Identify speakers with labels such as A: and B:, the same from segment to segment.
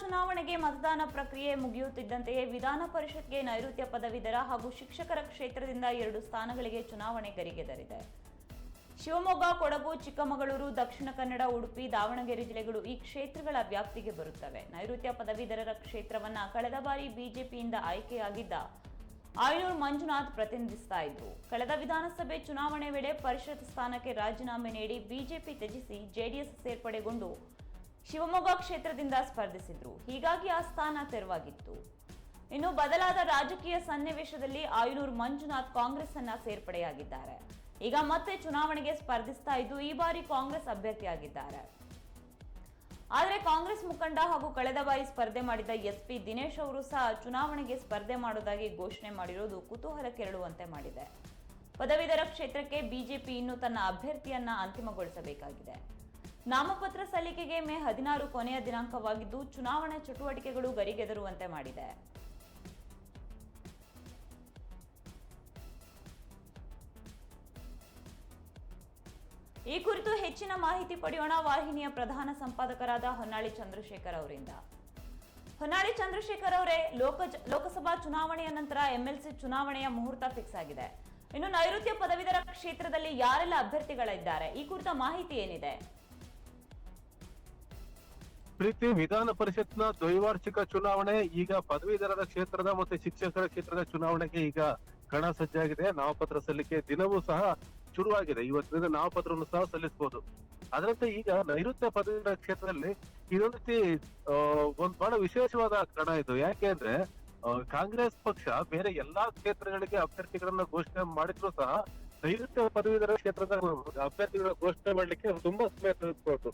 A: ಚುನಾವಣೆಗೆ ಮತದಾನ ಪ್ರಕ್ರಿಯೆ ಮುಗಿಯುತ್ತಿದ್ದಂತೆಯೇ ವಿಧಾನ ಪರಿಷತ್ಗೆ ನೈಋತ್ಯ ಪದವೀಧರ ಹಾಗೂ ಶಿಕ್ಷಕರ ಕ್ಷೇತ್ರದಿಂದ ಎರಡು ಸ್ಥಾನಗಳಿಗೆ ಚುನಾವಣೆ ಗರಿಗೆದರಿದೆ. ಶಿವಮೊಗ್ಗ, ಕೊಡಗು, ಚಿಕ್ಕಮಗಳೂರು, ದಕ್ಷಿಣ ಕನ್ನಡ, ಉಡುಪಿ, ದಾವಣಗೆರೆ ಜಿಲ್ಲೆಗಳು ಈ ಕ್ಷೇತ್ರಗಳ ವ್ಯಾಪ್ತಿಗೆ ಬರುತ್ತವೆ. ನೈಋತ್ಯ ಪದವೀಧರರ ಕ್ಷೇತ್ರವನ್ನ ಕಳೆದ ಬಾರಿ ಬಿಜೆಪಿಯಿಂದ ಆಯ್ಕೆಯಾಗಿದ್ದ ಆಯನೂರು ಮಂಜುನಾಥ್ ಪ್ರತಿನಿಧಿಸ್ತಾ ಇದ್ರು. ಕಳೆದ ವಿಧಾನಸಭೆ ಚುನಾವಣೆ ವೇಳೆ ಪರಿಷತ್ ಸ್ಥಾನಕ್ಕೆ ರಾಜೀನಾಮೆ ನೀಡಿ ಬಿಜೆಪಿ ತ್ಯಜಿಸಿ ಜೆಡಿಎಸ್ ಸೇರ್ಪಡೆಗೊಂಡು ಶಿವಮೊಗ್ಗ ಕ್ಷೇತ್ರದಿಂದ ಸ್ಪರ್ಧಿಸಿದ್ರು. ಹೀಗಾಗಿ ಆ ಸ್ಥಾನ ತೆರವಾಗಿತ್ತು. ಇನ್ನು ಬದಲಾದ ರಾಜಕೀಯ ಸನ್ನಿವೇಶದಲ್ಲಿ ಆಯನೂರು ಮಂಜುನಾಥ್ ಕಾಂಗ್ರೆಸ್ ಅನ್ನ ಸೇರ್ಪಡೆಯಾಗಿದ್ದಾರೆ. ಈಗ ಮತ್ತೆ ಚುನಾವಣೆಗೆ ಸ್ಪರ್ಧಿಸ್ತಾ ಇದ್ದು ಈ ಬಾರಿ ಕಾಂಗ್ರೆಸ್ ಅಭ್ಯರ್ಥಿಯಾಗಿದ್ದಾರೆ. ಆದರೆ ಕಾಂಗ್ರೆಸ್ ಮುಖಂಡ ಹಾಗೂ ಕಳೆದ ಬಾರಿ ಸ್ಪರ್ಧೆ ಮಾಡಿದ ಎಸ್ಪಿ ದಿನೇಶ್ ಅವರು ಸಹ ಚುನಾವಣೆಗೆ ಸ್ಪರ್ಧೆ ಮಾಡೋದಾಗಿ ಘೋಷಣೆ ಮಾಡಿರೋದು ಕುತೂಹಲ ಕೆರಳುವಂತೆ ಮಾಡಿದೆ. ಪದವೀಧರ ಕ್ಷೇತ್ರಕ್ಕೆ ಬಿಜೆಪಿ ಇನ್ನು ತನ್ನ ಅಭ್ಯರ್ಥಿಯನ್ನ ಅಂತಿಮಗೊಳಿಸಬೇಕಾಗಿದೆ. ನಾಮಪತ್ರ ಸಲ್ಲಿಕೆಗೆ ಮೇ ಹದಿನಾರು ಕೊನೆಯ ದಿನಾಂಕವಾಗಿದ್ದು, ಚುನಾವಣಾ ಚಟುವಟಿಕೆಗಳು ಗರಿಗೆದರುವಂತೆ ಮಾಡಿದೆ. ಈ ಕುರಿತು ಹೆಚ್ಚಿನ ಮಾಹಿತಿ ಪಡೆಯೋಣ. ವಾಹಿನಿಯ ಪ್ರಧಾನ ಸಂಪಾದಕರಾದ ಹೊನ್ನಾಳಿ ಚಂದ್ರಶೇಖರ್ ಅವರಿಂದ. ಹೊನ್ನಾಳಿ ಚಂದ್ರಶೇಖರ್ ಅವರೇ, ಲೋಕ ಲೋಕಸಭಾ ಚುನಾವಣೆಯ ನಂತರ ಎಂಎಲ್ಸಿ ಚುನಾವಣೆಯ ಮುಹೂರ್ತ ಫಿಕ್ಸ್ ಆಗಿದೆ. ಇನ್ನು ನೈಋತ್ಯ ಪದವೀಧರ ಕ್ಷೇತ್ರದಲ್ಲಿ ಯಾರೆಲ್ಲ ಅಭ್ಯರ್ಥಿಗಳಿದ್ದಾರೆ? ಈ ಕುರಿತ ಮಾಹಿತಿ ಏನಿದೆ?
B: ಪ್ರೀತಿ ವಿಧಾನ ಪರಿಷತ್ನ ದ್ವೈವಾರ್ಷಿಕ ಚುನಾವಣೆ, ಈಗ ಪದವೀಧರರ ಕ್ಷೇತ್ರದ ಮತ್ತೆ ಶಿಕ್ಷಕರ ಕ್ಷೇತ್ರದ ಚುನಾವಣೆಗೆ ಈಗ ಕಣ ಸಜ್ಜಾಗಿದೆ. ನಾಮಪತ್ರ ಸಲ್ಲಿಕೆ ದಿನವೂ ಸಹ ಶುರುವಾಗಿದೆ. ಇವತ್ತಿನಿಂದ ನಾಮಪತ್ರವನ್ನು ಸಹ ಸಲ್ಲಿಸಬಹುದು. ಅದರಂತೆ ಈಗ ನೈಋತ್ಯ ಪದವೀಧರ ಕ್ಷೇತ್ರದಲ್ಲಿ ಇದೊಂದು ರೀತಿ ಒಂದ್ ಬಹಳ ವಿಶೇಷವಾದ ಕಣ ಇದು. ಯಾಕೆ ಅಂದ್ರೆ ಕಾಂಗ್ರೆಸ್ ಪಕ್ಷ ಬೇರೆ ಎಲ್ಲಾ ಕ್ಷೇತ್ರಗಳಿಗೆ ಅಭ್ಯರ್ಥಿಗಳನ್ನ ಘೋಷಣೆ ಮಾಡಿದ್ರು ಸಹ ನೈಋತ್ಯ ಪದವೀಧರ ಕ್ಷೇತ್ರದ ಅಭ್ಯರ್ಥಿಗಳ ಘೋಷಣೆ ಮಾಡ್ಲಿಕ್ಕೆ ತುಂಬಾ ಸಮಯ ತೆಗೆದುಕೊಳ್ತು.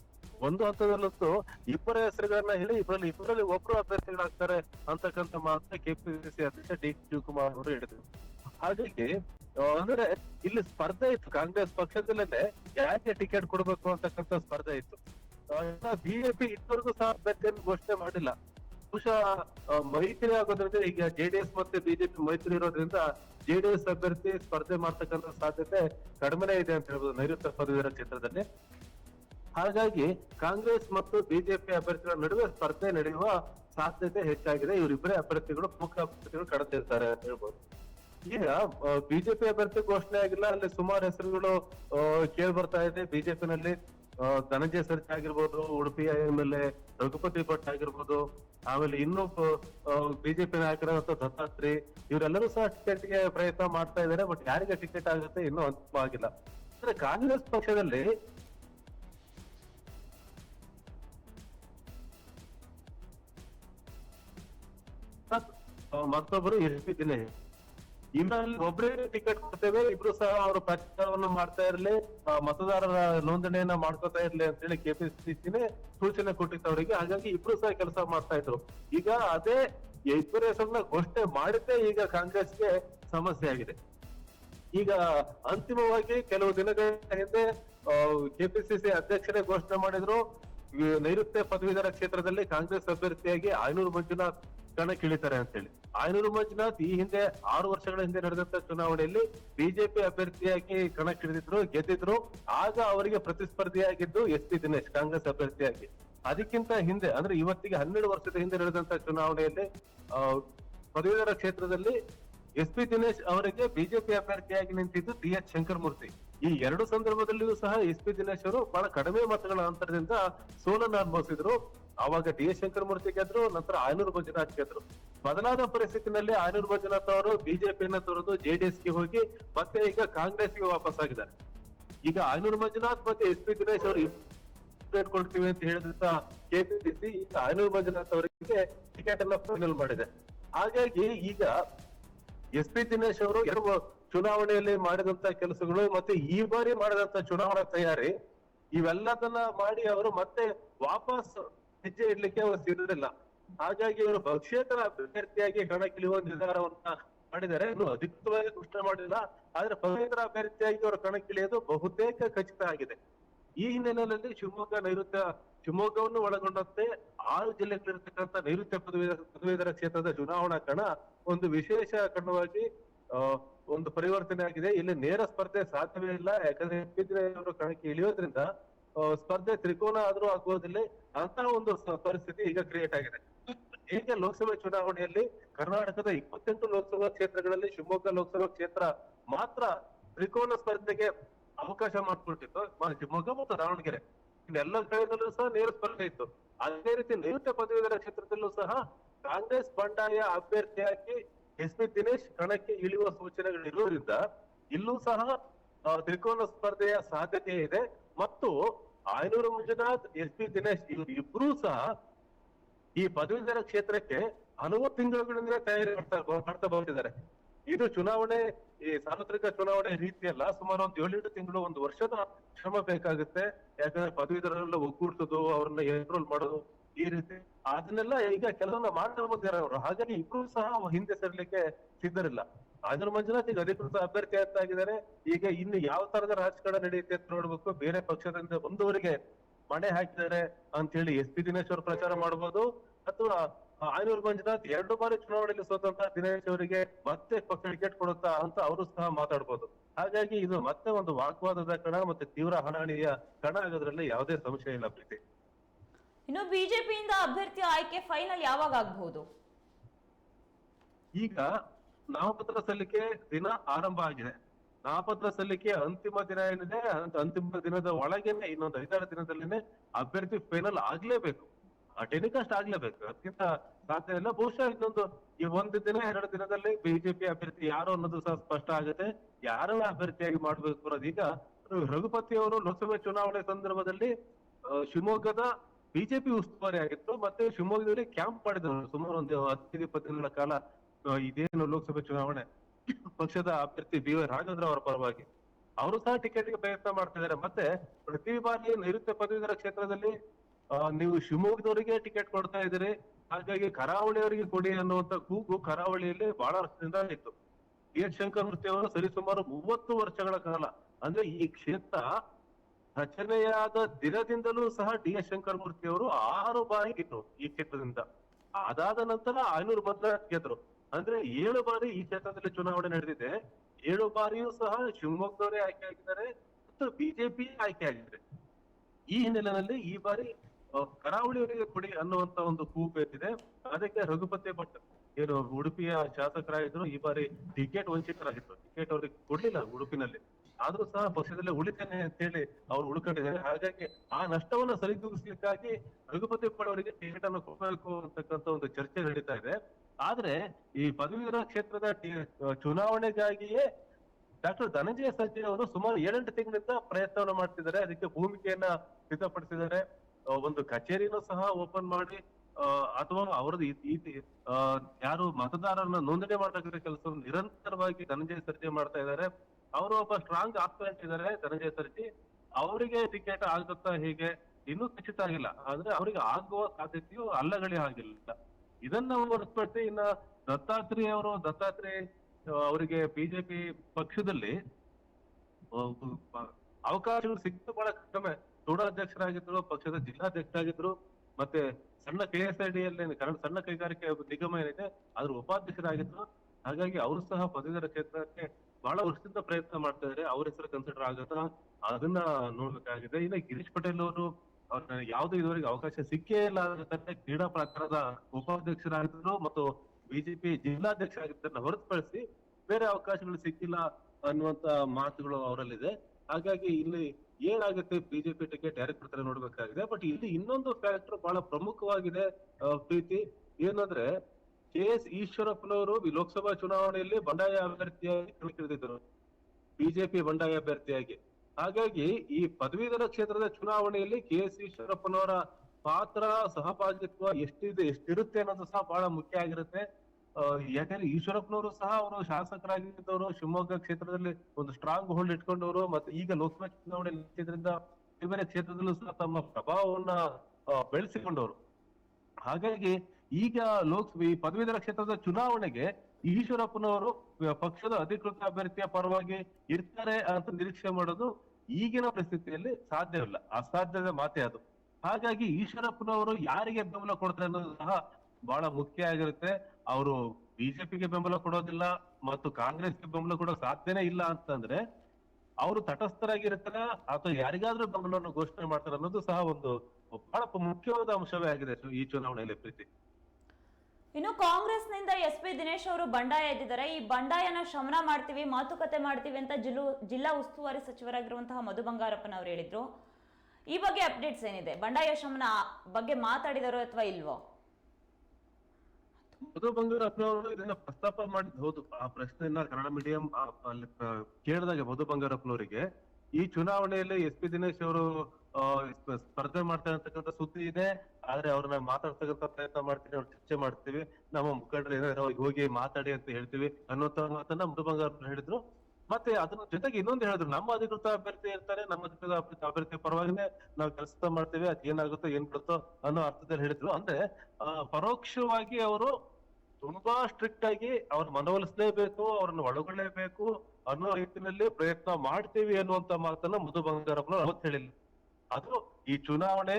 B: ಒಂದು ಹಂತದಲ್ಲಂತೂ ಇಬ್ಬರ ಹೆಸರುಗಳನ್ನ ಹೇಳಿ ಇಬ್ಬರಲ್ಲಿ ಇಬ್ಬರಲ್ಲಿ ಒಬ್ರು ಅಭ್ಯರ್ಥಿಗಳಾಗ್ತಾರೆ ಅಂತಕ್ಕಂಥ ಮಾತನ್ನ ಕೆಪಿಸಿಸಿ ಅಧ್ಯಕ್ಷ ಡಿ ಶಿವಕುಮಾರ್ ಅವರು ಹೇಳಿದ್ರು. ಹಾಗಾಗಿ ಅಂದ್ರೆ ಇಲ್ಲಿ ಸ್ಪರ್ಧೆ ಇತ್ತು. ಕಾಂಗ್ರೆಸ್ ಪಕ್ಷದಲ್ಲೇ ಯಾಕೆ ಟಿಕೆಟ್ ಕೊಡಬೇಕು ಅಂತಕ್ಕಂಥ ಸ್ಪರ್ಧೆ ಇತ್ತು. ಬಿಜೆಪಿ ಇದುವರೆಗೂ ಸಹ ಅಭ್ಯರ್ಥಿಯನ್ನು ಘೋಷಣೆ ಮಾಡಿಲ್ಲ. ಬಹುಶಃ ಮೈತ್ರಿ ಆಗೋದ್ರಿಂದ ಈಗ ಜೆಡಿಎಸ್ ಮತ್ತೆ ಬಿಜೆಪಿ ಮೈತ್ರಿ ಇರೋದ್ರಿಂದ ಜೆಡಿಎಸ್ ಅಭ್ಯರ್ಥಿ ಸ್ಪರ್ಧೆ ಮಾಡ್ತಕ್ಕಂತ ಸಾಧ್ಯತೆ ಕಡಿಮೆನೇ ಇದೆ ಅಂತ ಹೇಳ್ಬೋದು ನೈಋತ್ಯ ಪದವೀಧರ ಕ್ಷೇತ್ರದಲ್ಲಿ. ಹಾಗಾಗಿ ಕಾಂಗ್ರೆಸ್ ಮತ್ತು ಬಿಜೆಪಿ ಅಭ್ಯರ್ಥಿಗಳ ನಡುವೆ ಸ್ಪರ್ಧೆ ನಡೆಯುವ ಸಾಧ್ಯತೆ ಹೆಚ್ಚಾಗಿದೆ. ಇವರಿಬ್ಬರೇ ಅಭ್ಯರ್ಥಿಗಳು ಪ್ರಮುಖ ಅಭ್ಯರ್ಥಿಗಳು ಕಡತಿರ್ತಾರೆ ಅಂತ ಹೇಳ್ಬೋದು. ಈಗ ಬಿಜೆಪಿ ಅಭ್ಯರ್ಥಿ ಘೋಷಣೆ ಆಗಿಲ್ಲ, ಅಲ್ಲಿ ಸುಮಾರು ಹೆಸರುಗಳು ಕೇಳಿ ಬರ್ತಾ ಇದೆ. ಬಿಜೆಪಿನಲ್ಲಿ ಧನಂಜಯ ಸರ್ಜಿ ಆಗಿರ್ಬೋದು, ಉಡುಪಿಯ M L A, Raghupati Bhat ಆಗಿರ್ಬೋದು ಆಮೇಲೆ ಇನ್ನೂ ಬಿಜೆಪಿ ನಾಯಕರಾದಂತ ದತ್ತಾತ್ರಿ ಇವರೆಲ್ಲರೂ ಸಹ ಟಿಕೆಟ್ಗೆ ಪ್ರಯತ್ನ ಮಾಡ್ತಾ ಇದ್ದಾರೆ, ಬಟ್ ಯಾರಿಗೆ ಟಿಕೆಟ್ ಆಗುತ್ತೆ ಇನ್ನೂ ಅಂತಿಮ ಆಗಿಲ್ಲ. ಅಂದ್ರೆ ಕಾಂಗ್ರೆಸ್ ಪಕ್ಷದಲ್ಲಿ ಮತ್ತೊಬ್ಬರು ಎಸ್ ಪಿ ದಿನೇಶ್. ಇಬ್ಬರಲ್ಲಿ ಒಬ್ಬರೇ ಟಿಕೆಟ್ ಕೊಡ್ತೇವೆ, ಇಬ್ರು ಸಹ ಅವರು ಪ್ರಚಾರವನ್ನು ಮಾಡ್ತಾ ಇರ್ಲಿ ಮತದಾರರ ನೋಂದಣಿಯನ್ನ ಮಾಡ್ಕೊತಾ ಇರ್ಲಿ ಅಂತ ಹೇಳಿ ಕೆಪಿಸಿಸಿನೇ ಸೂಚನೆ ಕೊಟ್ಟಿತ್ತು ಅವರಿಗೆ. ಹಾಗಾಗಿ ಇಬ್ರು ಸಹ ಕೆಲಸ ಮಾಡ್ತಾ ಇದ್ರು. ಈಗ ಅದೇ ಇಬ್ಬರ ಹೆಸರನ್ನ ಘೋಷಣೆ ಮಾಡಿದ್ದೇ ಈಗ ಕಾಂಗ್ರೆಸ್ಗೆ ಸಮಸ್ಯೆ ಆಗಿದೆ. ಈಗ ಅಂತಿಮವಾಗಿ ಕೆಲವು ದಿನಗಳ ಹಿಂದೆ ಕೆಪಿಸಿಸಿ ಅಧ್ಯಕ್ಷರೇ ಘೋಷಣೆ ಮಾಡಿದ್ರು. ನೈಋತ್ಯ ಪದವೀಧರ ಕ್ಷೇತ್ರದಲ್ಲಿ ಕಾಂಗ್ರೆಸ್ ಅಭ್ಯರ್ಥಿಯಾಗಿ ಆಯನೂರು ಮಂಜುನಾಥ್ ಕಣಕ್ಕಿಳಿತಾರೆ ಅಂತ ಹೇಳಿ ಆಯನೂರು ಮಂಜುನಾಥ್ ಈ ಹಿಂದೆ ಆರು ವರ್ಷಗಳ ಹಿಂದೆ ನಡೆದಂತ ಚುನಾವಣೆಯಲ್ಲಿ ಬಿಜೆಪಿ ಅಭ್ಯರ್ಥಿಯಾಗಿ ಕಣಕ್ಕಿಳಿದಿದ್ರು ಗೆದ್ದಿದ್ರು. ಆಗ ಅವರಿಗೆ ಪ್ರತಿಸ್ಪರ್ಧಿಯಾಗಿದ್ದು ಎಸ್ ಪಿ ದಿನೇಶ್, ಕಾಂಗ್ರೆಸ್ ಅಭ್ಯರ್ಥಿಯಾಗಿ. ಅದಕ್ಕಿಂತ ಹಿಂದೆ, ಅಂದ್ರೆ ಇವತ್ತಿಗೆ ಹನ್ನೆರಡು ವರ್ಷದ ಹಿಂದೆ ನಡೆದಂತ ಚುನಾವಣೆಯಲ್ಲಿ ಪದವೀಧರ ಕ್ಷೇತ್ರದಲ್ಲಿ ಎಸ್ ಪಿ ದಿನೇಶ್ ಅವರಿಗೆ ಬಿಜೆಪಿ ಅಭ್ಯರ್ಥಿಯಾಗಿ ನಿಂತಿದ್ದು ಡಿ ಎಚ್ ಶಂಕರಮೂರ್ತಿ. ಈ ಎರಡು ಸಂದರ್ಭದಲ್ಲಿಯೂ ಸಹ ಎಸ್ ಪಿ ದಿನೇಶ್ ಅವರು ಬಹಳ ಕಡಿಮೆ ಮತಗಳ ಅಂತರದಿಂದ ಸೋಲನ್ನು ಅನುಭವಿಸಿದ್ರು. ಅವಾಗ ಡಿ ಎಸ್ ಶಂಕರಮೂರ್ತಿ ಗೆದ್ರು, ನಂತರ ಆಯನೂರು ಮಂಜುನಾಥ್ ಗೆದ್ರು. ಬದಲಾದ ಪರಿಸ್ಥಿತಿನಲ್ಲಿ ಆಯನೂರು ಮಂಜುನಾಥ್ ಅವರು ಬಿಜೆಪಿಯನ್ನ ತೊರೆದು ಜೆಡಿಎಸ್ಗೆ ಹೋಗಿ ಮತ್ತೆ ಈಗ ಕಾಂಗ್ರೆಸ್ಗೆ ವಾಪಸ್ ಆಗಿದ್ದಾರೆ. ಈಗ ಆಯನೂರು ಮಂಜುನಾಥ್ ಮತ್ತೆ ಎಸ್ ಪಿ ದಿನೇಶ್ ಅವರು ಕೊಡ್ತೀವಿ ಅಂತ ಹೇಳಿದಂತ ಕೆಪಿಸಿಸಿ ಈಗ ಆಯನೂರು ಮಂಜುನಾಥ್ ಅವರಿಗೆ ಟಿಕೆಟ್ ಅನ್ನ ಫೈನಲ್ ಮಾಡಿದೆ. ಹಾಗಾಗಿ ಈಗ ಎಸ್ ಪಿ ದಿನೇಶ್ ಅವರು ಎರಡು ಚುನಾವಣೆಯಲ್ಲಿ ಮಾಡಿದಂತ ಕೆಲಸಗಳು ಮತ್ತೆ ಈ ಬಾರಿ ಮಾಡಿದಂತ ಚುನಾವಣಾ ತಯಾರಿ, ಇವೆಲ್ಲದನ್ನ ಮಾಡಿ ಅವರು ಮತ್ತೆ ವಾಪಸ್ ಹೆಜ್ಜೆ ಇಡ್ಲಿಕ್ಕೆ ಅವರು ಸಿಗಲಿಲ್ಲ ಹಾಗಾಗಿ ಇವರು ಪಕ್ಷೇತರ ಅಭ್ಯರ್ಥಿಯಾಗಿ ಕಣಕ್ಕಿಳಿಯುವ ನಿರ್ಧಾರವನ್ನ ಮಾಡಿದ್ದಾರೆ. ಇನ್ನು ಅಧಿಕೃತವಾಗಿ ಘೋಷಣೆ ಮಾಡಿಲ್ಲ. ಆದ್ರೆ ಪಕ್ಷೇತರ ಅಭ್ಯರ್ಥಿಯಾಗಿ ಅವರು ಕಣಕ್ಕಿಳಿಯೋದು ಬಹುತೇಕ ಖಚಿತ ಆಗಿದೆ. ಈ ಹಿನ್ನೆಲೆಯಲ್ಲಿ ಶಿವಮೊಗ್ಗ ನೈಋತ್ಯ, ಶಿವಮೊಗ್ಗವನ್ನು ಒಳಗೊಂಡಂತೆ ಆರು ಜಿಲ್ಲೆಗಳಿರ್ತಕ್ಕಂಥ ನೈಋತ್ಯ ಪದವೀಧರ ಪದವೀಧರ ಕ್ಷೇತ್ರದ ಚುನಾವಣಾ ಕಣ ಒಂದು ವಿಶೇಷ ಕಣವಾಗಿ ಒಂದು ಪರಿವರ್ತನೆ ಆಗಿದೆ. ಇಲ್ಲಿ ನೇರ ಸ್ಪರ್ಧೆ ಸಾಧ್ಯವೇ ಇಲ್ಲ. ಯಾಕಂದ್ರೆ ಇತ್ತೀಚಿನ ಅವರು ಕಣಕ್ಕೆ ಇಳಿಯೋದ್ರಿಂದ ಸ್ಪರ್ಧೆ ತ್ರಿಕೋನ ಆದ್ರೂ ಆಗುವುದಿಲ್ಲ. ಅಂತ ಒಂದು ಪರಿಸ್ಥಿತಿ ಈಗ ಕ್ರಿಯೇಟ್ ಆಗಿದೆ. ಈಗ ಲೋಕಸಭೆ ಚುನಾವಣೆಯಲ್ಲಿ ಕರ್ನಾಟಕದ ಇಪ್ಪತ್ತೆಂಟು ಲೋಕಸಭಾ ಕ್ಷೇತ್ರಗಳಲ್ಲಿ ಶಿವಮೊಗ್ಗ ಲೋಕಸಭಾ ಕ್ಷೇತ್ರ ಮಾತ್ರ ತ್ರಿಕೋನ ಸ್ಪರ್ಧೆಗೆ ಅವಕಾಶ ಮಾಡಿಕೊಟ್ಟಿತ್ತು. ಶಿವಮೊಗ್ಗ ಮತ್ತು ದಾವಣಗೆರೆ. ಇನ್ನೆಲ್ಲ ಕಡೆಗಳಲ್ಲೂ ಸಹ ನೇರ ಸ್ಪರ್ಧೆ ಇತ್ತು. ಅದೇ ರೀತಿ ನೈಋತ್ಯ ಪದವೀಧರ ಕ್ಷೇತ್ರದಲ್ಲೂ ಸಹ ಕಾಂಗ್ರೆಸ್ ಬಂಡಾಯ ಅಭ್ಯರ್ಥಿಯಾಗಿ ಎಸ್ ಪಿ ದಿನೇಶ್ ಕಣಕ್ಕೆ ಇಳಿಯುವ ಸೂಚನೆಗಳು ಇರುವುದರಿಂದ ಇಲ್ಲೂ ಸಹ ತ್ರಿಕೋನ ಸ್ಪರ್ಧೆಯ ಸಾಧ್ಯತೆ ಇದೆ. ಮತ್ತು ಆಯನೂರು ಮಂಜುನಾಥ್, ಎಸ್ ಪಿ ದಿನೇಶ್ ಇಬ್ರು ಸಹ ಈ ಪದವೀಧರ ಕ್ಷೇತ್ರಕ್ಕೆ ಹಲವು ತಿಂಗಳುಗಳಿಂದ ತಯಾರಿ ಮಾಡ್ತಾ ಮಾಡ್ತಾ ಬಂದಿದ್ದಾರೆ ಇದು ಚುನಾವಣೆ, ಈ ಸಾರ್ವತ್ರಿಕ ಚುನಾವಣೆ ರೀತಿಯಲ್ಲ, ಸುಮಾರು ಒಂದು ಏಳೆಂಟು ತಿಂಗಳು, ಒಂದು ವರ್ಷದ ಶ್ರಮ ಬೇಕಾಗುತ್ತೆ. ಯಾಕಂದ್ರೆ ಪದವೀಧರರೆಲ್ಲ ಒಗ್ಗೂಡ್ಸೋದು, ಅವ್ರನ್ನ ಎನ್ರೋಲ್ ಮಾಡೋದು ಈ ರೀತಿ ಅದನ್ನೆಲ್ಲ ಈಗ ಕೆಲವನ್ನ ಬಂದಿದ್ದಾರೆ ಅವರು. ಹಾಗಾಗಿ ಇಬ್ರು ಸಹ ಹಿಂದೆ ಸೇರ್ಲಿಕ್ಕೆ ಸಿದ್ಧರಿಲ್ಲ. ಆದ್ರ ಮಂಜುನಾಥ್ ಈಗ ಅಧಿಕೃತ ಅಭ್ಯರ್ಥಿ ಅಂತ ಆಗಿದ್ದಾರೆ. ಈಗ ಇನ್ನು ಯಾವ ತರದ ರಾಜಕಾರಣ ನಡೆಯುತ್ತೆ ಅಂತ ನೋಡ್ಬೇಕು. ಬೇರೆ ಪಕ್ಷದಿಂದ ಬಂದವರಿಗೆ ಮಣೆ ಹಾಕಿದ್ದಾರೆ ಅಂತ ಹೇಳಿ ಎಸ್ ಪಿ ದಿನೇಶ್ ಅವರು ಪ್ರಚಾರ ಮಾಡಬಹುದು ಅಥವಾ ಆಯನೂರ್ ಮಂಜುನಾಥ್ ಎರಡು ಬಾರಿ ಚುನಾವಣೆಯಲ್ಲಿ ಸೋತಂತ ದಿನೇಶ್ ಅವರಿಗೆ ಮತ್ತೆ ಪಕ್ಷ ಟಿಕೆಟ್ ಕೊಡುತ್ತಾ ಅಂತ ಅವರು ಸಹ ಮಾತಾಡ್ಬೋದು. ಹಾಗಾಗಿ ಇದು ಮತ್ತೆ ಒಂದು ವಾಗ್ವಾದದ ಕಣ ಮತ್ತೆ ತೀವ್ರ ಹಣಾಣಿಯ ಕಣ ಆಗೋದ್ರಲ್ಲಿ ಯಾವುದೇ ಸಂಶಯ ಇಲ್ಲ ಪ್ರೀತಿ.
A: ಇನ್ನು ಬಿಜೆಪಿಯಿಂದ ಅಭ್ಯರ್ಥಿ ಆಯ್ಕೆ ಫೈನಲ್ ಯಾವಾಗ ಆಗಬಹುದು?
B: ಈಗ ನಾಮಪತ್ರ ಸಲ್ಲಿಕೆ ದಿನ ಆರಂಭ ಆಗಿದೆ. ನಾಮಪತ್ರ ಸಲ್ಲಿಕೆ ಅಂತಿಮ ದಿನ ಏನಿದೆ, ಅಂತ ಅಂತಿಮ ದಿನದ ಒಳಗೇನೆ ಇನ್ನೊಂದು ಐದಾರು ದಿನದಲ್ಲಿನೆ ಅಭ್ಯರ್ಥಿ ಫೈನಲ್ ಆಗ್ಲೇಬೇಕು. ಟೆಲಿಕಾಸ್ಟ್ ಆಗ್ಲೇಬೇಕು. ಅದಕ್ಕಿಂತ ಸಾಧ್ಯ ಇಲ್ಲ. ಬಹುಶಃ ಇನ್ನೊಂದು ಈ ಒಂದು ದಿನ, ಎರಡು ದಿನದಲ್ಲಿ ಬಿಜೆಪಿ ಅಭ್ಯರ್ಥಿ ಯಾರು ಅನ್ನೋದು ಸಹ ಸ್ಪಷ್ಟ ಆಗುತ್ತೆ. ಯಾರನ್ನ ಅಭ್ಯರ್ಥಿಯಾಗಿ ಮಾಡ್ಬೇಕು ಅನ್ನೋದು ಈಗ ರಘುಪತಿ ಅವರು ಲೋಕಸಭೆ ಚುನಾವಣೆ ಸಂದರ್ಭದಲ್ಲಿ ಶಿವಮೊಗ್ಗದ ಬಿಜೆಪಿ ಉಸ್ತುವಾರಿ ಆಗಿತ್ತು, ಮತ್ತೆ ಶಿವಮೊಗ್ಗದಲ್ಲಿ ಕ್ಯಾಂಪ್ ಮಾಡಿದ್ರು. ಸುಮಾರು ಒಂದು ಹದಿನೈದು ಇಪ್ಪತ್ತು ದಿನಗಳ ಕಾಲ ಇದೇನು ಲೋಕಸಭೆ ಚುನಾವಣೆ, ಪಕ್ಷದ ಅಭ್ಯರ್ಥಿ ಬಿ ವೈ ರಾಘವೇಂದ್ರ ಅವರ ಪರವಾಗಿ. ಅವರು ಸಹ ಟಿಕೆಟ್ಗೆ ಪ್ರಯತ್ನ ಮಾಡ್ತಿದ್ದಾರೆ ಮತ್ತೆ ಪ್ರತಿ ಬಾರಿ ನೈಋತ್ಯ ಪದವೀಧರ ಕ್ಷೇತ್ರದಲ್ಲಿ ನೀವು ಶಿವಮೊಗ್ಗದವರಿಗೆ ಟಿಕೆಟ್ ಕೊಡ್ತಾ ಇದ್ದೀರಿ. ಹಾಗಾಗಿ ಕರಾವಳಿಯವರಿಗೆ ಕೊಡಿ ಅನ್ನುವಂತ ಕೂಗು ಕರಾವಳಿಯಲ್ಲಿ ಬಹಳ ವರ್ಷದಿಂದ ಇತ್ತು. ಎಸ್ ಶಂಕರ್ ಮೂರ್ತಿ ಅವರು ಸರಿಸುಮಾರು ಮೂವತ್ತು ವರ್ಷಗಳ ಕಾಲ. ಅಂದ್ರೆ ಈ ಕ್ಷೇತ್ರ ರಚನೆಯಾದ ದಿನದಿಂದಲೂ ಸಹ ಡಿ ಎಸ್ ಶಂಕರ್ ಮೂರ್ತಿ ಅವರು ಆರು ಬಾರಿ ಗೆದ್ದರು ಈ ಕ್ಷೇತ್ರದಿಂದ. ಅದಾದ ನಂತರ ಐನೂರು ಭದ್ರ ಗೆದ್ರು. ಅಂದ್ರೆ ಏಳು ಬಾರಿ ಈ ಕ್ಷೇತ್ರದಲ್ಲಿ ಚುನಾವಣೆ ನಡೆದಿದೆ. ಏಳು ಬಾರಿಯೂ ಸಹ ಶಿವಮೊಗ್ಗದವರೇ ಆಯ್ಕೆ ಆಗಿದ್ದಾರೆ ಮತ್ತು ಬಿಜೆಪಿ ಆಯ್ಕೆ ಆಗಿದ್ದಾರೆ. ಈ ಹಿನ್ನೆಲೆಯಲ್ಲಿ ಈ ಬಾರಿ ಕರಾವಳಿಯವರಿಗೆ ಕೊಡಿ ಅನ್ನುವಂತ ಒಂದು ಕೂಗು ಎದ್ದಿದೆ ಅದಕ್ಕೆ ರಘುಪತಿ ಭಟ್ ಏನು ಉಡುಪಿಯ ಶಾಸಕರಾಗಿದ್ರು. ಈ ಬಾರಿ ಟಿಕೆಟ್ ವಂಚಿತರಾಗಿದ್ರು. ಟಿಕೆಟ್ ಅವ್ರಿಗೆ ಕೊಡ್ಲಿಲ್ಲ ಉಡುಪಿನಲ್ಲಿ. ಆದ್ರೂ ಸಹ ಪಕ್ಷದಲ್ಲಿ ಉಳಿತೇನೆ ಅಂತ ಹೇಳಿ ಅವರು ಉಳ್ಕೊಂಡಿದ್ದಾರೆ ಹಾಗಾಗಿ ಆ ನಷ್ಟವನ್ನ ಸರಿದೂಗಿಸ್ಲಿಕ್ಕಾಗಿ ರಘುಪತಿ ಅವರಿಗೆ ಟಿಕೆಟ್ ಅನ್ನು ಕೊಡಬೇಕು ಅಂತಕ್ಕಂಥ ಒಂದು ಚರ್ಚೆ ನಡೀತಾ ಇದೆ. ಆದ್ರೆ ಈ ಪದವೀಧರ ಕ್ಷೇತ್ರದ ಚುನಾವಣೆಗಾಗಿಯೇ ಡಾಕ್ಟರ್ ಧನಂಜಯ ಸಂಜಯ್ ಅವರು ಸುಮಾರು ಏಳೆಂಟು ತಿಂಗಳಿಂದ ಪ್ರಯತ್ನವನ್ನ ಮಾಡ್ತಿದ್ದಾರೆ. ಅದಕ್ಕೆ ಭೂಮಿಕೆಯನ್ನ ಸಿದ್ಧಪಡಿಸಿದ್ದಾರೆ. ಒಂದು ಕಚೇರಿನೂ ಸಹ ಓಪನ್ ಮಾಡಿ ಅಥವಾ ಅವರದ್ದು ಯಾರು ಮತದಾರರನ್ನ ನೋಂದಣಿ ಮಾಡಬೇಕಾದ ಕೆಲಸವನ್ನು ನಿರಂತರವಾಗಿ ಧನಂಜಯ ಸರ್ಜೆ ಮಾಡ್ತಾ ಇದ್ದಾರೆ. ಅವರು ಒಬ್ಬ ಸ್ಟ್ರಾಂಗ್ ಆಸ್ಪಿರೆಂಟ್ ಇದ್ದಾರೆ, ಧನಂಜಯ ಸರ್ಜಿ ಅವರಿಗೆ ಟಿಕೆಟ್ ಆಗುತ್ತಾ ಹೇಗೆ ಇನ್ನೂ ಖಚಿತ ಆಗಿಲ್ಲ. ಆದ್ರೆ ಅವರಿಗೆ ಆಗುವ ಸಾಧ್ಯತೆಯು ಅಲ್ಲಗಳಿ ಆಗಿಲ್ಲ ಇದನ್ನ ಹೊರತುಪಡಿಸಿ ಇನ್ನ ದತ್ತಾತ್ರೇಯ ಅವರು, ದತ್ತಾತ್ರೇಯ ಅವರಿಗೆ ಬಿಜೆಪಿ ಪಕ್ಷದಲ್ಲಿ ಅವಕಾಶಗಳು ಸಿಕ್ತು ಬಹಳ ಕಡಿಮೆ. ಅಧ್ಯಕ್ಷರಾಗಿದ್ರು ಪಕ್ಷದ ಜಿಲ್ಲಾಧ್ಯಕ್ಷರಾಗಿದ್ರು ಮತ್ತೆ ಸಣ್ಣ ಕೆ ಎಸ್ ಐ ಡಿ ಅಲ್ಲಿ ಸಣ್ಣ ಕೈಗಾರಿಕೆ ನಿಗಮ ಏನಿದೆ, ಅದ್ರ ಉಪಾಧ್ಯಕ್ಷರಾಗಿದ್ರು ಹಾಗಾಗಿ ಅವರು ಸಹ ಪದವೀಧರ ಕ್ಷೇತ್ರಕ್ಕೆ ಬಹಳ ವರ್ಷದಿಂದ ಪ್ರಯತ್ನ ಮಾಡ್ತಾ ಇದ್ದಾರೆ ಅವ್ರ ಹೆಸರು ಕನ್ಸಿಡರ್ ಆಗತ್ತ ಅದನ್ನ ನೋಡ್ಬೇಕಾಗಿದೆ. ಇನ್ನ ಗಿರೀಶ್ ಪಟೇಲ್ ಅವರು ನನಗೆ ಯಾವ್ದು ಇದುವರೆಗೆ ಅವಕಾಶ ಸಿಕ್ಕೇ ಇಲ್ಲ ಅಂದ್ರೆ ಕ್ರೀಡಾ ಪ್ರಾಕಾರದ ಉಪಾಧ್ಯಕ್ಷರಾಗಿದ್ರು ಮತ್ತು ಬಿಜೆಪಿ ಜಿಲ್ಲಾಧ್ಯಕ್ಷ ಆಗಿದ್ದನ್ನ ಹೊರತುಪಡಿಸಿ ಬೇರೆ ಅವಕಾಶಗಳು ಸಿಕ್ಕಿಲ್ಲ ಅನ್ನುವಂತ ಮಾತುಗಳು ಅವರಲ್ಲಿದೆ. ಹಾಗಾಗಿ ಇಲ್ಲಿ ಏನಾಗುತ್ತೆ ಬಿಜೆಪಿ ಟಿಕೆಟ್ ಯಾರಿಗೆ ಕೊಡ್ತಾರೆ ನೋಡ್ಬೇಕಾಗಿದೆ. ಬಟ್ ಇಲ್ಲಿ ಇನ್ನೊಂದು ಫ್ಯಾಕ್ಟರ್ ಬಹಳ ಪ್ರಮುಖವಾಗಿದೆ ಪ್ರೀತಿ. ಏನಂದ್ರೆ ಕೆ ಎಸ್ ಈಶ್ವರಪ್ಪನವರು ಲೋಕಸಭಾ ಚುನಾವಣೆಯಲ್ಲಿ ಬಂಡಾಯ ಅಭ್ಯರ್ಥಿಯಾಗಿ ಕಣಕ್ಕಿಳಿದಿದ್ದರು ಬಿಜೆಪಿ ಬಂಡಾಯ ಅಭ್ಯರ್ಥಿಯಾಗಿ. ಹಾಗಾಗಿ ಈ ಪದವೀಧರ ಕ್ಷೇತ್ರದ ಚುನಾವಣೆಯಲ್ಲಿ ಕೆ ಎಸ್ ಈಶ್ವರಪ್ಪನವರ ಪಾತ್ರ ಸಹಭಾಗಿತ್ವ ಎಷ್ಟಿದೆ, ಎಷ್ಟಿರುತ್ತೆ ಅನ್ನೋದು ಸಹ ಬಹಳ ಮುಖ್ಯ ಆಗಿರುತ್ತೆ. ಯಾಕಂದ್ರೆ ಈಶ್ವರಪ್ಪನವರು ಸಹ ಅವರು ಶಾಸಕರಾಗಿದ್ದವರು, ಶಿವಮೊಗ್ಗ ಕ್ಷೇತ್ರದಲ್ಲಿ ಒಂದು ಸ್ಟ್ರಾಂಗ್ ಹೋಲ್ಡ್ ಇಟ್ಕೊಂಡವರು, ಮತ್ತೆ ಈಗ ಲೋಕಸಭಾ ಚುನಾವಣೆ ನಿಂತಿದ್ರಿಂದ ಬೇರೆ ಬೇರೆ ಕ್ಷೇತ್ರದಲ್ಲೂ ಸಹ ತಮ್ಮ ಪ್ರಭಾವವನ್ನ ಬೆಳೆಸಿಕೊಂಡವರು. ಹಾಗಾಗಿ ಈಗ ಲೋಕಸಭೆ ಪದವೀಧರ ಕ್ಷೇತ್ರದ ಚುನಾವಣೆಗೆ ಈಶ್ವರಪ್ಪನವರು ಪಕ್ಷದ ಅಧಿಕೃತ ಅಭ್ಯರ್ಥಿಯ ಪರವಾಗಿ ಇರ್ತಾರೆ ಅಂತ ನಿರೀಕ್ಷೆ ಮಾಡೋದು ಈಗಿನ ಪರಿಸ್ಥಿತಿಯಲ್ಲಿ ಸಾಧ್ಯವಿಲ್ಲ ಅಸಾಧ್ಯದ ಮಾತೆ ಅದು. ಹಾಗಾಗಿ ಈಶ್ವರಪ್ಪನವರು ಯಾರಿಗೆ ಬೆಂಬಲ ಕೊಡ್ತಾರೆ ಅನ್ನೋದು ಸಹ ಬಹಳ ಮುಖ್ಯ ಆಗಿರುತ್ತೆ. ಅವರು ಬಿಜೆಪಿಗೆ ಬೆಂಬಲ ಕೊಡೋದಿಲ್ಲ ಮತ್ತು ಕಾಂಗ್ರೆಸ್ಗೆ ಬೆಂಬಲ ಕೊಡೋ ಸಾಧ್ಯನೇ ಇಲ್ಲ ಅಂತಂದ್ರೆ ಅವರು ತಟಸ್ಥರಾಗಿರ್ತಾರ ಅಥವಾ ಯಾರಿಗಾದ್ರೂ ಬೆಂಬಲವನ್ನು ಘೋಷಣೆ ಮಾಡ್ತಾರೆ ಅನ್ನೋದು ಸಹ ಒಂದು ಬಹಳ ಮುಖ್ಯವಾದ ಅಂಶವೇ ಆಗಿದೆ ಈ ಚುನಾವಣೆಯಲ್ಲಿ ಪ್ರೀತಿ.
A: ಇನ್ನು ಕಾಂಗ್ರೆಸ್ನಿಂದ ಎಸ್ ಪಿ ದಿನೇಶ್ ಅವರು ಬಂಡಾಯ ಎದ್ದಿದ್ದಾರೆ. ಈ ಬಂಡಾಯನ ಶಮನ ಮಾಡ್ತೀವಿ, ಮಾತುಕತೆ ಮಾಡ್ತೀವಿ ಅಂತ ಜಿಲ್ಲು, ಜಿಲ್ಲಾ ಉಸ್ತುವಾರಿ ಸಚಿವರಾಗಿರುವಂತಹ ಮಧು ಬಂಗಾರಪ್ಪನವರು ಹೇಳಿದ್ರು. ಈ ಬಗ್ಗೆ ಅಪ್ಡೇಟ್ಸ್ ಏನಿದೆ? ಬಂಡಾಯ ಶಮನ ಬಗ್ಗೆ ಮಾತಾಡಿದಾರೋ ಅಥವಾ ಇಲ್ವೋ?
B: ಮಧು ಬಂಗಾರಪ್ಪನವರು ಇದನ್ನ ಪ್ರಸ್ತಾಪ ಮಾಡಿದ್ ಹೌದು. ಆ ಪ್ರಶ್ನೆಯನ್ನ ಕನ್ನಡ ಮೀಡಿಯಂ ಕೇಳಿದಾಗ ಮಧು ಬಂಗಾರಪ್ಪನವರಿಗೆ ಈ ಚುನಾವಣೆಯಲ್ಲಿ ಎಸ್ ಪಿ ದಿನೇಶ್ ಅವರು ಸ್ಪರ್ಧೆ ಮಾಡ್ತಾರೆ ಅಂತಕ್ಕಂಥ ಸುದ್ದಿ ಇದೆ. ಆದ್ರೆ ಅವ್ರನ್ನ ಮಾತಾಡ್ತಕ್ಕಂಥ ಪ್ರಯತ್ನ ಮಾಡ್ತೀವಿ ಅವ್ರು ಚರ್ಚೆ ಮಾಡ್ತೀವಿ. ನಮ್ಮ ಮುಖಂಡರು ಏನಾದ್ರು ಹೋಗಿ ಮಾತಾಡಿ ಅಂತ ಹೇಳ್ತೀವಿ ಅನ್ನೋಂತ ಮಾತನ್ನ ಬಂಗಾರಪ್ಪನವರು ಹೇಳಿದ್ರು. ಮತ್ತೆ ಅದ್ರ ಜೊತೆಗೆ ಇನ್ನೊಂದು ಹೇಳಿದ್ರು, ನಮ್ಮ ಅಧಿಕೃತ ಅಭ್ಯರ್ಥಿ ಇರ್ತಾರೆ, ನಮ್ಮ ಅಧಿಕೃತ ಅಭ್ಯರ್ಥಿ ಪರವಾಗಿನೇ ನಾವು ಕೆಲಸ ಮಾಡ್ತೇವೆ, ಅದ್ ಏನಾಗುತ್ತೋ, ಏನ್ ಬಿಡುತ್ತೋ ಅನ್ನೋ ಅರ್ಥದಲ್ಲಿ ಹೇಳಿದ್ರು. ಅಂದ್ರೆ ಪರೋಕ್ಷವಾಗಿ ಅವರು ತುಂಬಾ ಸ್ಟ್ರಿಕ್ಟ್ ಆಗಿ ಅವ್ರ ಮನವೊಲಿಸಲೇಬೇಕು, ಅವ್ರನ್ನ ಒಳಗೊಳ್ಳೇಬೇಕು ಅನ್ನೋ ರೀತಿಯಲ್ಲಿ ಪ್ರಯತ್ನ ಮಾಡ್ತೀವಿ ಅನ್ನುವಂತ ಮಾತನ್ನ ಮಧು ಬಂಗಾರಪ್ಪನವರು ಅವತ್ತು ಹೇಳಿಲ್ಲ ಅದು ಈ ಚುನಾವಣೆ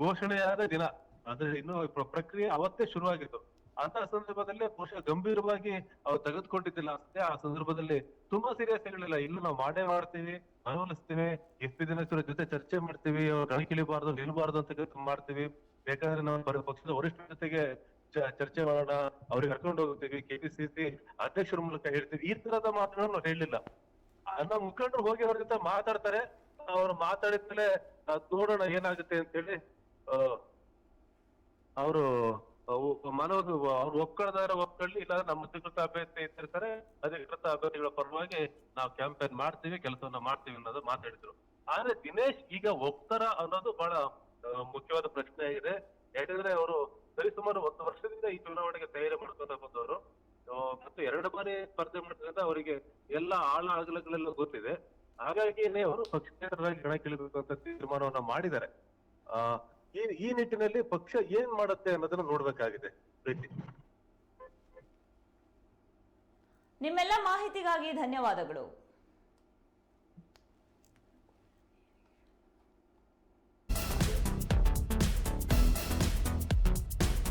B: ಘೋಷಣೆಯಾದ ದಿನ, ಅಂದ್ರೆ ಇನ್ನು ಪ್ರಕ್ರಿಯೆ ಅವತ್ತೇ ಶುರುವಾಗಿತ್ತು. ಅಂತ ಸಂದರ್ಭದಲ್ಲಿ ಬಹುಶಃ ಗಂಭೀರವಾಗಿ ಅವ್ರು ತೆಗೆದುಕೊಂಡಿದ್ದಿಲ್ಲ ಅಷ್ಟೇ. ಆ ಸಂದರ್ಭದಲ್ಲಿ ತುಂಬಾ ಸೀರಿಯಸ್ ಹೇಳಿಲ್ಲ. ಇನ್ನು ನಾವು ಮಾಡೇ ಮಾಡ್ತೀವಿ ಮನವೊಲಿಸ್ತೀವಿ ಎಷ್ಟು ಪಿ ದಿನೇಶ್ವರ ಜೊತೆ ಚರ್ಚೆ ಮಾಡ್ತೀವಿ, ಅವ್ರು ಕಣಕ್ಕಿಳಿಬಾರ್ದು ನಿಲ್ಬಾರ್ದು ಅಂತ ಮಾಡ್ತೀವಿ. ಬೇಕಾದ್ರೆ ನಾವು ಪಕ್ಷದ ವರಿಷ್ಠ ಜೊತೆಗೆ ಚರ್ಚೆ ಮಾಡೋಣ, ಅವ್ರಿಗೆ ಕರ್ಕೊಂಡು ಹೋಗ್ತೀವಿ, ಕೆಪಿಸಿಸಿ ಅಧ್ಯಕ್ಷರ ಮೂಲಕ ಹೇಳ್ತೀವಿ. ಈ ತರದ ಮಾತುಗಳನ್ನು ಹೇಳಿಲ್ಲ ನಮ್ಮ ಮುಖಂಡರು ಹೋಗಿ ಅವ್ರ ಜೊತೆ ಮಾತಾಡ್ತಾರೆ. ಅವ್ರು ಮಾತಾಡಿದ್ಮೇಲೆ ನೋಡೋಣ ಏನಾಗುತ್ತೆ ಅಂತ ಹೇಳಿ ಅವರು ಮನೋ ಅವ್ರು ಒಕ್ಕಳದಾರ ಒಕ್ಕಳ್ಳಿ ಇಲ್ಲ ನಮ್ಮ ಅಧಿಕೃತ ಅಭ್ಯರ್ಥಿ ಇರ್ತಾರೆ ಅಧಿಕೃತ ಅಭ್ಯರ್ಥಿಗಳ ಪರವಾಗಿ ನಾವು ಕ್ಯಾಂಪೇನ್ ಮಾಡ್ತೀವಿ, ಕೆಲಸವನ್ನ ಮಾಡ್ತೀವಿ ಅನ್ನೋದು ಮಾತಾಡಿದ್ರು. ಆದ್ರೆ ದಿನೇಶ್ ಈಗ ಒಪ್ತಾರ ಅನ್ನೋದು ಬಹಳ ಮುಖ್ಯವಾದ ಪ್ರಶ್ನೆ ಆಗಿದೆ. ಯಾಕಂದ್ರೆ ಅವರು ಸರಿಸುಮಾರು ಒಂದು ವರ್ಷದಿಂದ ಈ ಚುನಾವಣೆಗೆ ತಯಾರಿ ಮಾಡ್ಕೊಂತ ಬಂದವರು. ಮತ್ತು ಎರಡು ಬಾರಿ ಸ್ಪರ್ಧೆ ಮಾಡೋದ್ರಿಂದ ಅವರಿಗೆ ಎಲ್ಲಾ ಆಳ ಅಗಲಗಳೆಲ್ಲ ಗೊತ್ತಿದೆ. ಹಾಗಾಗಿನೇ ಅವರು ಪಕ್ಷೇತರರಾಗಿ ಕಣಕ್ಕಿಳಿಬೇಕು ಅಂತ ತೀರ್ಮಾನವನ್ನ ಮಾಡಿದ್ದಾರೆ. ಆ, ಈ ಈ ನಿಟ್ಟಿನಲ್ಲಿ ಪಕ್ಷ ಏನ್ ಮಾಡುತ್ತೆ ಅನ್ನೋದನ್ನ ನೋಡ್ಬೇಕಾಗಿದೆ. ಪ್ರೀತಿ.
A: ನಿಮ್ಮೆಲ್ಲ ಮಾಹಿತಿಗಾಗಿ ಧನ್ಯವಾದಗಳು.